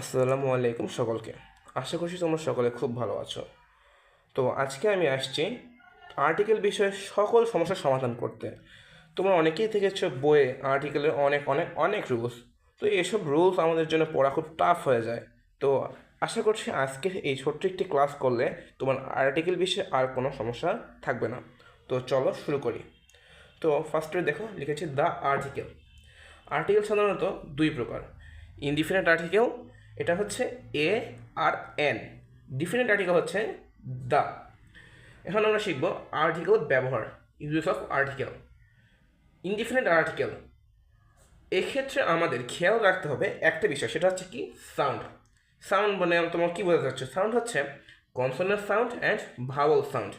আসসালামু আলাইকুম সকলকে। আশা করছি তোমরা সকলে খুব ভালো আছো। তো আজকে আমি আসছি আর্টিকেল বিষয়ে সকল সমস্যার সমাধান করতে। তোমরা অনেকেই থেকেছো বইয়ে আর্টিকেলের অনেক অনেক অনেক রুলস তো এসব রুলস আমাদের জন্য পড়া খুব টাফ হয়ে যায়। তো আশা করছি আজকে এই ছোট্ট একটি ক্লাস করলে তোমার আর্টিকেল বিষয়ে আর কোনো সমস্যা থাকবে না। তো চলো শুরু করি। তো ফার্স্টে দেখো, লিখেছি দ্য আর্টিকেল আর্টিকেল সাধারণত দুই প্রকার। ইনডিফিনিট আর্টিকেল এটা হচ্ছে এ আর এন ডিফিনিট আর্টিকেল হচ্ছে দ্য এখন আমরা শিখব আর্টিকেল ব্যবহার use of article indefinite article এক্ষেত্রে আমাদের খেয়াল রাখতে হবে একটা বিষয়, সেটা হচ্ছে কি? সাউন্ড সাউন্ড মানে তোমার কী বোঝা যাচ্ছে সাউন্ড হচ্ছে consonant sound and vowel sound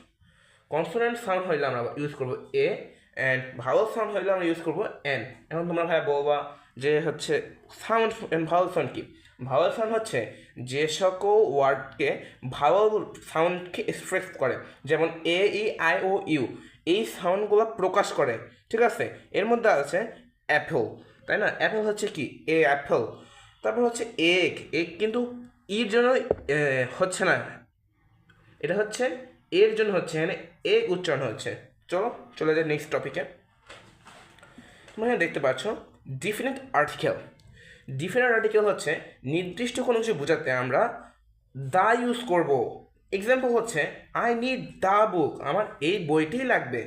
consonant sound হইলে আমরা ইউজ করব এ অ্যান্ড ভাওয়াল সাউন্ড হইলে আমরা ইউজ করব এন এখন তোমরা ভাই বলবা যে হচ্ছে সাউন্ড ভাওয়াল সাউন্ড কি? ভাওয়াল সাউন্ড হচ্ছে যে সকল ওয়ার্ডকে ভাওয়াল সাউন্ডকে এক্সপ্রেস করে। যেমন এ ই আই ও ইউ এই সাউন্ডগুলো প্রকাশ করে। ঠিক আছে? এর মধ্যে আছে অ্যাপেল তাই না? অ্যাপেল হচ্ছে কি? এ অ্যাপেল তারপর হচ্ছে এগ এগ কিন্তু ইর জন্য হচ্ছে না। এটা হচ্ছে এর জন্য হচ্ছে মানে এ উচ্চারণ হচ্ছে। চলো, চলে যাই নেক্সট টপিকে তোমরা দেখতে পাচ্ছ ডিফিনিট আর্টিকেল ডিফিনিট আর্টিকেল হচ্ছে নির্দিষ্ট কোনো কিছু বোঝাতে আমরা দা ইউজ করব। এক্সাম্পল হচ্ছে আই নিড দা বুক আমার এই বইটিই লাগবে।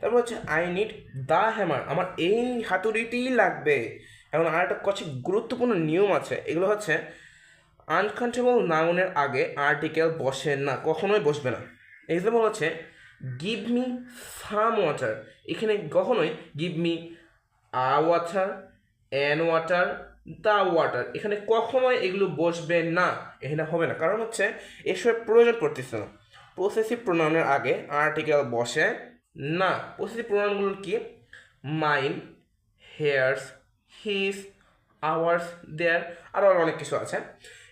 তারপর হচ্ছে আই নিড দা হ্যামার আমার এই হাতুড়িটিই লাগবে। এখন আর একটা কিছু গুরুত্বপূর্ণ নিয়ম আছে। এগুলো হচ্ছে আনকাউন্টেবল নাউনের আগে আর্টিকেল বসে না, কখনোই বসবে না। এক্সাম্পল হচ্ছে গিভ মি সাম ওয়াটার এখানে কখনোই give me a water an water the water. এখানে কখনোই এগুলো বসবে না, এখানে হবে না। কারণ হচ্ছে, এসবের প্রয়োজন পড়তেছে না। প্রসেসিভ প্রোনাউনের আগে আর্টিকেল বসে না। প্রসেসিভ প্রোনাউনগুলো কি? Mine, hers his ours, their আরও অনেক কিছু আছে।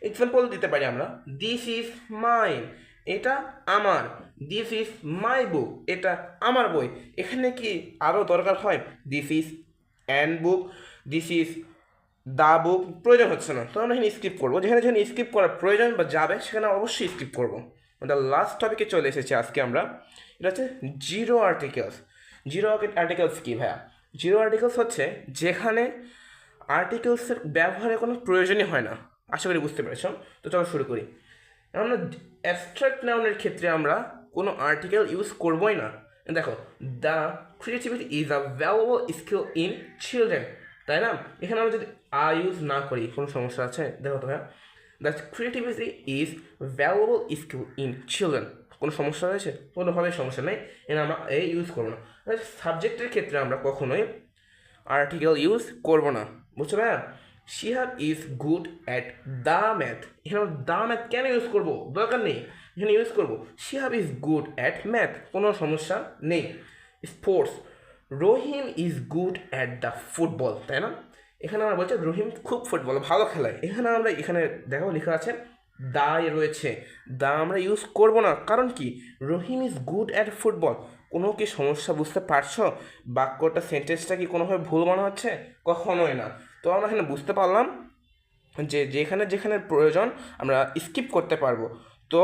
এক্সাম্পল দিতে পারি আমরা। দিস ইজ মাইন, এটা আমার। দিস ইজ মাই বুক, এটা আমার বই। এখানে কি আরও দরকার হয়? This is an book, this is the book, প্রয়োজন হচ্ছে না। তো আমরা এখানে স্কিপ করব। যেখানে যেখানে স্কিপ করার প্রয়োজন বা যাবে, সেখানে অবশ্যই স্কিপ করব। আমাদের লাস্ট টপিকে চলে এসেছি আজকে আমরা। এটা হচ্ছে জিরো আর্টিকেলস জিরো আর্টিকেলস কী ভাইয়া? জিরো আর্টিকেলস হচ্ছে যেখানে আর্টিকেলসের ব্যবহারের কোনো প্রয়োজনই হয় না। আশা করি বুঝতে পেরেছ। তো চলো শুরু করি। আমরা অ্যাবস্ট্রাক্ট নাউনের ক্ষেত্রে আমরা কোনো আর্টিকেল ইউজ করবোই না। দেখো the creativity is a valuable skill in children তাই না? এখানে আমরা যদি আ ইউজ না করি, কোনো সমস্যা আছে? দেখো তো ভাইয়া the creativity is valuable skill in children কোনো সমস্যা রয়েছে কোনোভাবেই সমস্যা নেই। এখানে আমরা এ ইউজ করব না। সাবজেক্টের ক্ষেত্রে আমরা কখনোই আর্টিকেল ইউজ করব না। বুঝছ ভাইয়া? Shihab is good at the math এখানে দ্য ম্যাথ কেন ইউজ করব? দরকার নেই। এখানে ইউজ করব। Shihab is good at math কোনো সমস্যা নেই। Sports Rahim is good at the football তাই না? এখানে আমরা বলছি রহিম খুব ফুটবল ভালো খেলায়। এখানে আমরা এখানে দেখো লেখা আছে দা রয়েছে। দা আমরা ইউজ করব না। কারণ কি? Rahim is good at football কোনো কি সমস্যা বুঝতে পারছ? বাক্যটা সেন্টেন্সটা কি কোনোভাবে ভুল মনে হচ্ছে? কখনোই না। তো আমরা এখানে বুঝতে পারলাম যে যেখানে যেখানে প্রয়োজন আমরা স্কিপ করতে পারব। তো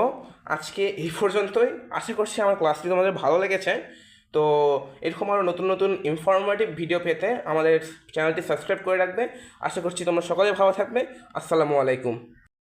আজকে এই পর্যন্তই। আশা করছি আমার ক্লাসটি তোমাদের ভালো লেগেছে। তো এরকম আরও নতুন নতুন ইনফরমেটিভ ভিডিও পেতে আমাদের চ্যানেলটি সাবস্ক্রাইব করে রাখবে। আশা করছি তোমরা সকলে ভালো থাকবে। আসসালামু আলাইকুম।